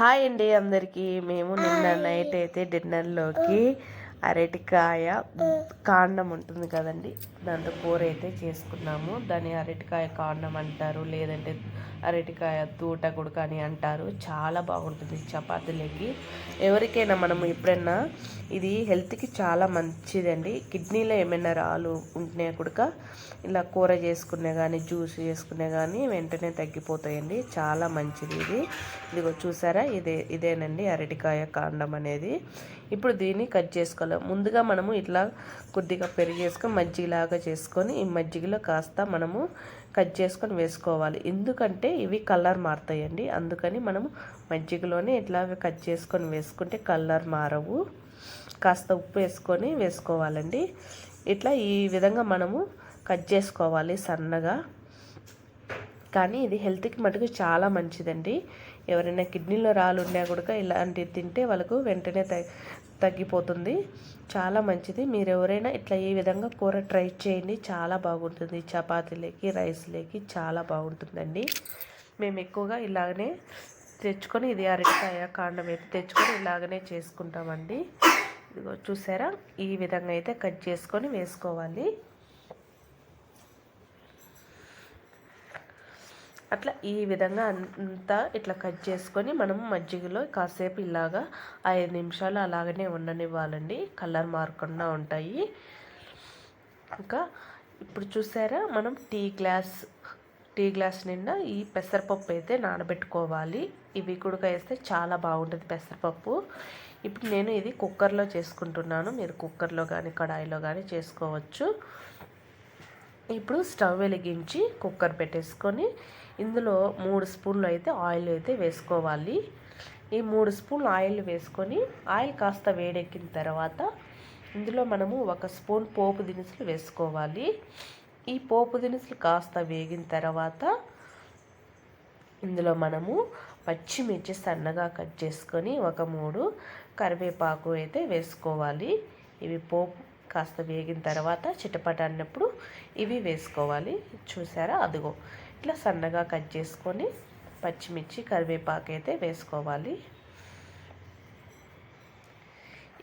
Hi అండి అందరికీ. మేము నిన్న నైట్ అయితే డిన్నర్లోకి అరటికాయ కాండం ఉంటుంది కదండి. దాంతో కూర అయితే చేసుకున్నాము. దాన్ని అరటికాయ కాండం అంటారు లేదంటే అరటికాయ తూట గుడక అని అంటారు. చాలా బాగుంటుంది చపాతీలకి. ఎవరికైనా మనం ఎప్పుడైనా ఇది హెల్త్కి చాలా మంచిదండి. కిడ్నీలో ఏమైనా రాళ్ళు ఉంటే కూడా ఇలా కూర చేసుకునే కానీ జ్యూస్ చేసుకునే కానీ వెంటనే తగ్గిపోతాయండి. చాలా మంచిది ఇది. ఇదిగో చూసారా? ఇదే ఇదేనండి అరటికాయ కాండం అనేది. ఇప్పుడు దీన్ని కట్ చేసుకోవాలి. ముందుగా మనము ఇట్లా కొద్దిగా పెరిగేసుకొని మజ్జిగలాగా చేసుకొని ఈ మజ్జిగలో కాస్త మనము కట్ చేసుకొని వేసుకోవాలి. ఎందుకంటే ఇవి కలర్ మారుతాయండి. అందుకని మనము మజ్జిగలోనే ఇట్లా కట్ చేసుకొని వేసుకుంటే కలర్ మారవు. కాస్త ఉప్పు వేసుకొని వేసుకోవాలండి. ఇట్లా ఈ విధంగా మనము కట్ చేసుకోవాలి సన్నగా. కానీ ఇది హెల్త్కి మటుకు చాలా మంచిదండి. ఎవరైనా కిడ్నీలో రాళ్ళు ఉన్నా కూడా ఇలాంటివి తింటే వాళ్ళకు వెంటనే తగ్గిపోతుంది. చాలా మంచిది. మీరు ఎవరైనా ఇట్లా ఈ విధంగా కూర ట్రై చేయండి. చాలా బాగుంటుంది. చపాతీలకి రైస్లకి చాలా బాగుంటుందండి. మేము ఎక్కువగా ఇలాగనే తెచ్చుకొని ఇది అరటికాయ కాండం అయితే తెచ్చుకొని ఇలాగనే చేసుకుంటామండి. ఇదిగో చూసారా? ఈ విధంగా అయితే కట్ చేసుకొని వేసుకోవాలి. అట్లా ఈ విధంగా అంతా ఇట్లా కట్ చేసుకొని మనం మజ్జిగలో కాసేపు ఇలాగా ఐదు నిమిషాలు అలాగనే ఉండనివ్వాలండి. కలర్ మారకుండా ఉంటాయి. ఇంకా ఇప్పుడు చూసారా మనం టీ గ్లాస్ టీ గ్లాస్ నిండా ఈ పెసరపప్పు అయితే నానబెట్టుకోవాలి. ఇవి కూడా వేస్తే చాలా బాగుంటుంది పెసరపప్పు. ఇప్పుడు నేను ఇది కుక్కర్లో చేసుకుంటున్నాను. మీరు కుక్కర్లో కానీ కడాయిలో కానీ చేసుకోవచ్చు. ఇప్పుడు స్టవ్ వెలిగించి కుక్కర్ పెట్టేసుకొని ఇందులో మూడు స్పూన్లు అయితే ఆయిల్ అయితే వేసుకోవాలి. ఈ మూడు స్పూన్లు ఆయిల్ వేసుకొని ఆయిల్ కాస్త వేడెక్కిన తర్వాత ఇందులో మనము ఒక స్పూన్ పోపు దినుసులు వేసుకోవాలి. ఈ పోపు దినుసులు కాస్త వేగిన తర్వాత ఇందులో మనము పచ్చిమిర్చి సన్నగా కట్ చేసుకొని ఒక మూడు కరివేపాకు అయితే వేసుకోవాలి. ఇవి పోపు కాస్త వేగిన తర్వాత చిటపట అన్నప్పుడు ఇవి వేసుకోవాలి. చూసారా? అదిగో. ఇట్లా సన్నగా కట్ చేసుకొని పచ్చిమిర్చి కరివేపాకు అయితే వేసుకోవాలి.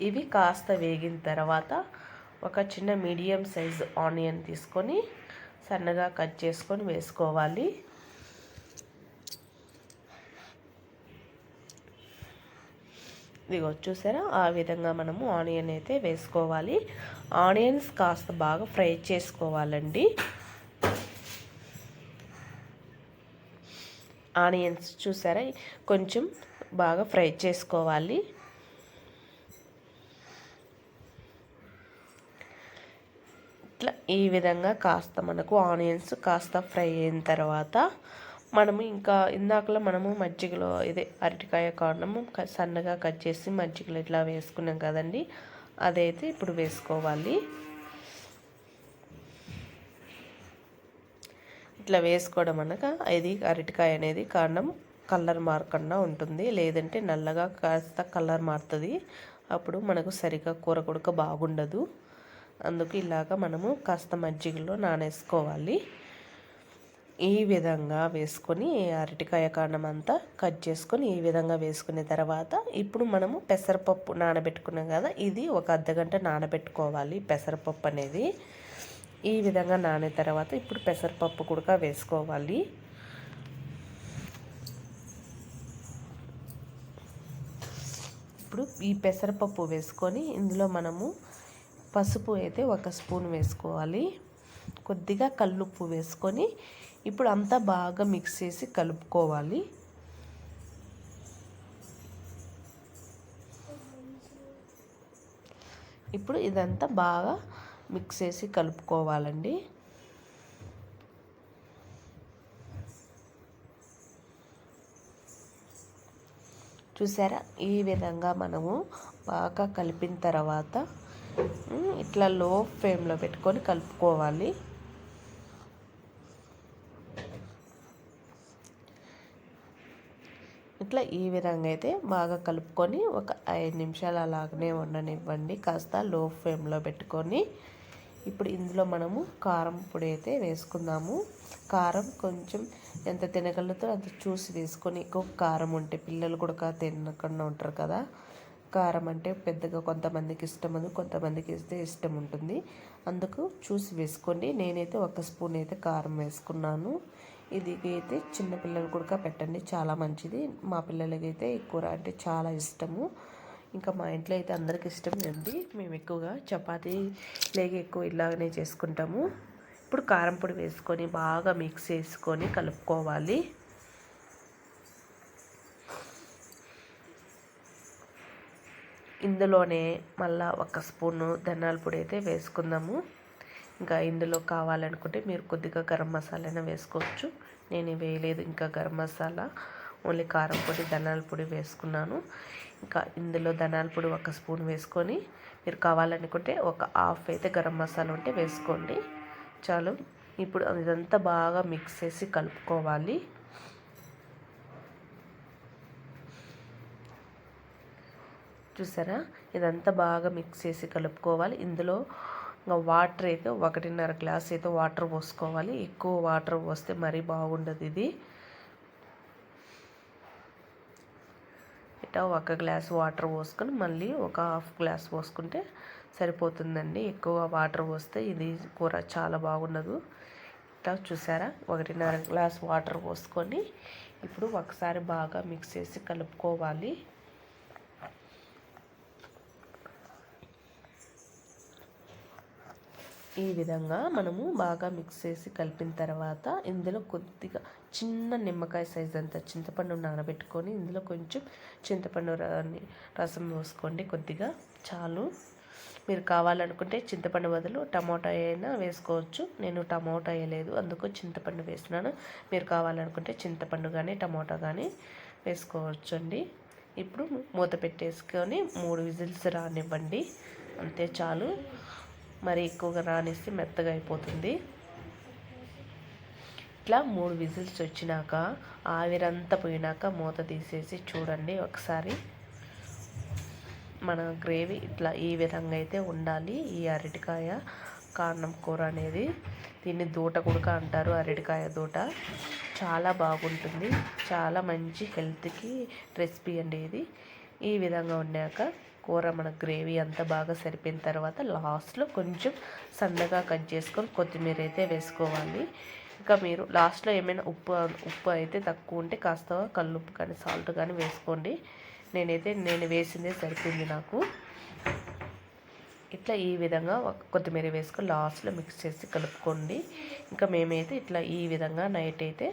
ఇవి కాస్త వేగిన తర్వాత ఒక చిన్న మీడియం సైజ్ ఆనియన్ తీసుకొని సన్నగా కట్ చేసుకొని వేసుకోవాలి. ఇదిగో చూసారా? ఆ విధంగా మనము ఆనియన్ అయితే వేసుకోవాలి. ఆనియన్స్ కాస్త బాగా ఫ్రై చేసుకోవాలండి. ఆనియన్స్ చూసారా? కొంచెం బాగా ఫ్రై చేసుకోవాలి. ఇట్లా ఈ విధంగా కాస్త మనకు ఆనియన్స్ కాస్త ఫ్రై అయిన తర్వాత మనము ఇంకా ఇందాకలో మనము మజ్జిగలో ఇదే అరటికాయ కాండము సన్నగా కట్ చేసి మజ్జిగలో ఇట్లా వేసుకున్నాం కదండి. అదైతే ఇప్పుడు వేసుకోవాలి. ఇట్లా వేసుకోవడం అనగా ఇది అరటికాయ అనేది కాండం కలర్ మారకుండా ఉంటుంది. లేదంటే నల్లగా కాస్త కలర్ మారుతుంది. అప్పుడు మనకు సరిగా కూర కొడుక బాగుండదు. అందుకు ఇలాగ మనము కాస్త మజ్జిగలో నానేసుకోవాలి. ఈ విధంగా వేసుకొని అరటికాయ కాండం అంతా కట్ చేసుకొని ఈ విధంగా వేసుకున్న తర్వాత ఇప్పుడు మనము పెసరపప్పు నానబెట్టుకున్నాం కదా ఇది ఒక అర్ధగంట నానబెట్టుకోవాలి పెసరపప్పు అనేది. ఈ విధంగా నానే తర్వాత ఇప్పుడు పెసరపప్పు కూడా వేసుకోవాలి. ఇప్పుడు ఈ పెసరపప్పు వేసుకొని ఇందులో మనము పసుపు అయితే ఒక స్పూన్ వేసుకోవాలి. కొద్దిగా కల్లుప్పు వేసుకొని ఇప్పుడు అంతా బాగా మిక్స్ చేసి కలుపుకోవాలి. ఇప్పుడు ఇదంతా బాగా మిక్స్ చేసి కలుపుకోవాలండి. చూసారా? ఈ విధంగా మనము బాగా కలిపిన తర్వాత ఇట్లా లో ఫ్లేమ్లో పెట్టుకొని కలుపుకోవాలి. ఇట్లా ఈ విధంగా అయితే బాగా కలుపుకొని ఒక ఐదు నిమిషాలు అలాగనే ఉండనివ్వండి. కాస్త లో ఫ్లేమ్లో పెట్టుకొని ఇప్పుడు ఇందులో మనము కారం పొడి అయితే వేసుకుందాము. కారం కొంచెం ఎంత తినగలతో అంత చూసి వేసుకొని ఎక్కువ కారం ఉంటే పిల్లలు కూడా తినకుండా ఉంటారు కదా. కారం అంటే పెద్దగా కొంతమందికి ఇష్టం అది కొంతమందికి ఇస్తే ఇష్టం ఉంటుంది. అందుకు చూసి వేసుకోండి. నేనైతే ఒక స్పూన్ అయితే కారం వేసుకున్నాను. ఇది అయితే చిన్నపిల్లలు కూడా పెట్టండి. చాలా మంచిది. మా పిల్లలకి అయితే కూర అంటే చాలా ఇష్టము. ఇంకా మా ఇంట్లో అయితే అందరికి ఇష్టమే అండి. మేము ఎక్కువగా చపాతీ లేక ఎక్కువ ఇలాగనే చేసుకుంటాము. ఇప్పుడు కారం పొడి వేసుకొని బాగా మిక్స్ చేసుకొని కలుపుకోవాలి. ఇందులోనే మళ్ళా ఒక స్పూను ధనాల పొడి అయితే వేసుకుందాము. ఇంకా ఇందులో కావాలనుకుంటే మీరు కొద్దిగా గరం మసాలా వేసుకోవచ్చు. నేను వేయలేదు ఇంకా గరం మసాలా. ఓన్లీ కారం పొడి ధనాల పొడి వేసుకున్నాను. ఇంకా ఇందులో ధనాల పొడి ఒక స్పూన్ వేసుకొని మీరు కావాలనుకుంటే ఒక హాఫ్ అయితే గరం మసాలా ఉంటే వేసుకోండి. చాలు. ఇప్పుడు ఇదంతా బాగా మిక్స్ చేసి కలుపుకోవాలి. చూసారా? ఇదంతా బాగా మిక్స్ చేసి కలుపుకోవాలి. ఇందులో ఇంకా వాటర్ అయితే ఒకటిన్నర గ్లాస్ అయితే వాటర్ పోసుకోవాలి. ఎక్కువ వాటర్ పోస్తే మరీ బాగుండదు ఇది. ఇట్లా ఒక గ్లాస్ వాటర్ పోసుకొని మళ్ళీ ఒక హాఫ్ గ్లాస్ పోసుకుంటే సరిపోతుందండి. ఎక్కువ వాటర్ పోస్తే ఇది కూర చాలా బాగుండదు. ఇట్లా చూసారా? ఒకటిన్నర గ్లాస్ వాటర్ పోసుకొని ఇప్పుడు ఒకసారి బాగా మిక్స్ చేసి కలుపుకోవాలి. ఈ విధంగా మనము బాగా మిక్స్ చేసి కలిపిన తర్వాత ఇందులో కొద్దిగా చిన్న నిమ్మకాయ సైజ్ అంత చింతపండు నానబెట్టుకొని ఇందులో కొంచెం చింతపండు రసం పోసుకోండి కొద్దిగా. చాలు. మీరు కావాలనుకుంటే చింతపండు బదులు టమాటా అయినా వేసుకోవచ్చు. నేను టమాటా వేయలేదు అందుకు చింతపండు వేసినాను మీరు కావాలనుకుంటే చింతపండు కానీ టమాటా కానీ వేసుకోవచ్చు అండి ఇప్పుడు మూత పెట్టేసుకొని మూడు విజిల్స్ రానివ్వండి. అంతే చాలు. మరి ఎక్కువగా రానిస్తే మెత్తగా అయిపోతుంది. ఇట్లా మూడు విజిల్స్ వచ్చినాక ఆవిరంతా పోయినాక మూత తీసేసి చూడండి ఒకసారి. మన గ్రేవీ ఇట్లా ఈ విధంగా అయితే ఉండాలి. ఈ అరటికాయ కారణం కూర అనేది దీన్ని దూట కుడక అంటారు అరటికాయ దూట. చాలా బాగుంటుంది. చాలా మంచి హెల్త్కి రెసిపీ అండి ఇది. ఈ విధంగా ఉన్నాక కూర మన గ్రేవీ అంతా బాగా సరిపోయిన తర్వాత లాస్ట్లో కొంచెం సన్నగా కట్ చేసుకొని కొత్తిమీర అయితే వేసుకోవాలి. ఇంకా మీరు లాస్ట్లో ఏమైనా ఉప్పు ఉప్పు అయితే తక్కువ ఉంటే కాస్త కల్లుప్పు కానీ సాల్ట్ కానీ వేసుకోండి. నేనైతే నేను వేసిందే సరిపోయింది నాకు. ఇట్లా ఈ విధంగా కొత్తిమీర వేసుకొని లాస్ట్లో మిక్స్ చేసి కలుపుకోండి. ఇంకా మేమైతే ఇట్లా ఈ విధంగా నైట్ అయితే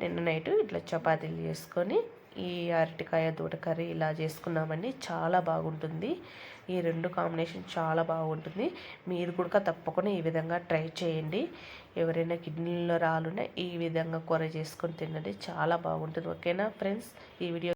నిన్న నైట్ ఇట్లా చపాతీలు చేసుకొని ఈ అరటికాయ దూట కర్రీ ఇలా చేసుకున్నామండి. చాలా బాగుంటుంది. ఈ రెండు కాంబినేషన్ చాలా బాగుంటుంది. మీరు కూడా తప్పకుండా ఈ విధంగా ట్రై చేయండి. ఎవరైనా కిడ్నీలో రాలున్నా ఈ విధంగా కూర చేసుకొని తినండి. చాలా బాగుంటుంది. ఓకేనా ఫ్రెండ్స్? ఈ వీడియో